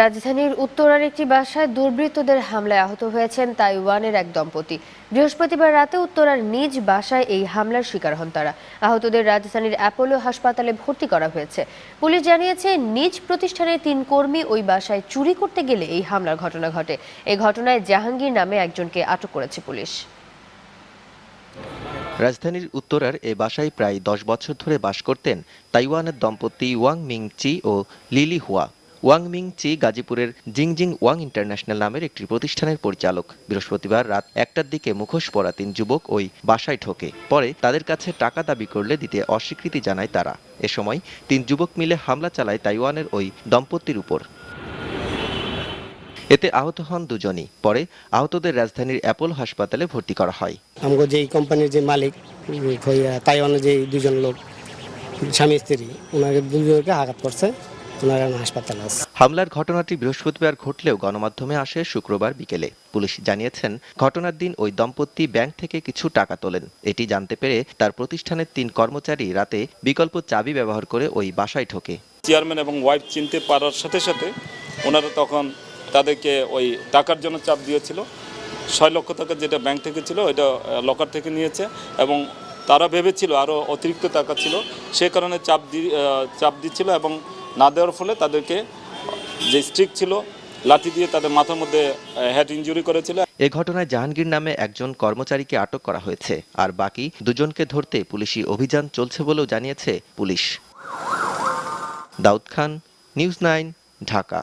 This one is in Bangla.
রাজধানীর উত্তরার একটি বাসায় দুর্বৃত্তদের হামলায় আহত হয়েছেন তাইওয়ানের এক দম্পতি। বৃহস্পতিবার রাতে উত্তরার নিজ বাসায় এই হামলার শিকার হন তারা। আহতদের রাজধানীর অ্যাপোলো হাসপাতালে ভর্তি করা হয়েছে। পুলিশ জানিয়েছে, নিজ প্রতিষ্ঠানের তিন কর্মী ওই বাসায় চুরি করতে গেলে এই হামলার ঘটনা ঘটে। এই ঘটনায় জাহাঙ্গীর নামে একজনকে আটক করেছে পুলিশ। রাজধানীর উত্তরার এ বাসায় প্রায় দশ বছর ধরে বাস করতেন তাইওয়ানের দম্পতি ওয়াং মিং চি ও Lily Hua. Wang Ming Chi গাজীপুরের জিংজিং ওয়াং ইন্টারন্যাশনাল নামের একটি প্রতিষ্ঠানের পরিচালক। বৃহস্পতিবার রাত একটার দিকে মুখোশ পরা তিন যুবক ওই বাসায় ঢোকে। পরে তাদের কাছে টাকা দাবি করলে দিতে অস্বীকৃতি জানায় তারা। এ সময় তিন যুবক মিলে হামলা চালায় তাইওয়ানের ওই দম্পতির উপর। এতে আহত হন দুজনই। পরে আহতদের রাজধানীর অ্যাপোলো হাসপাতালে ভর্তি করা হয়। আমগো যে কোম্পানির যে মালিক তাইওয়ানের যে দুজন লোক, স্বামী স্ত্রী, ওনাকে দুজনকে আঘাত করছে। হাসপাতালে আছে। হামলার ঘটনাটি বৃহস্পতিবার ঘটলেও গণমাধ্যমে আসে শুক্রবার বিকেলে। পুলিশ জানিয়েছেন ঘটনার দিন ওই দম্পতি ব্যাংক থেকে কিছু টাকা তোলেন। এটি জানতে পেরে তার প্রতিষ্ঠানের তিন কর্মচারী রাতে বিকল্প চাবি ব্যবহার করে ওই বাসায় ঢোকে। চেয়ারম্যান এবং ওয়াইফ চিনতে পারার সাথে সাথে ওনারা তখন তাদেরকে ওই টাকার জন্য চাপ দিয়েছিল। ছয় লক্ষ টাকা যেটা ব্যাংক থেকে ছিল ওইটা লকার থেকে নিয়েছে এবং তারা ভেবেছিল আরও অতিরিক্ত টাকা ছিল। সে কারণে চাপ দি চাপ দিচ্ছিল এবং না দেওয়ার ফলে তাদেরকে যে স্ট্রিক ছিল, লাঠি দিয়ে তাদের মাথার মধ্যে হেড ইঞ্জুরি করেছিল। এ ঘটনায় জাহাঙ্গীর নামে একজন কর্মচারীকে আটক করা হয়েছে, আর বাকি দুজনকে ধরতে পুলিশি অভিযান চলছে বলেও জানিয়েছে police. Daud Khan, News Nine, Dhaka.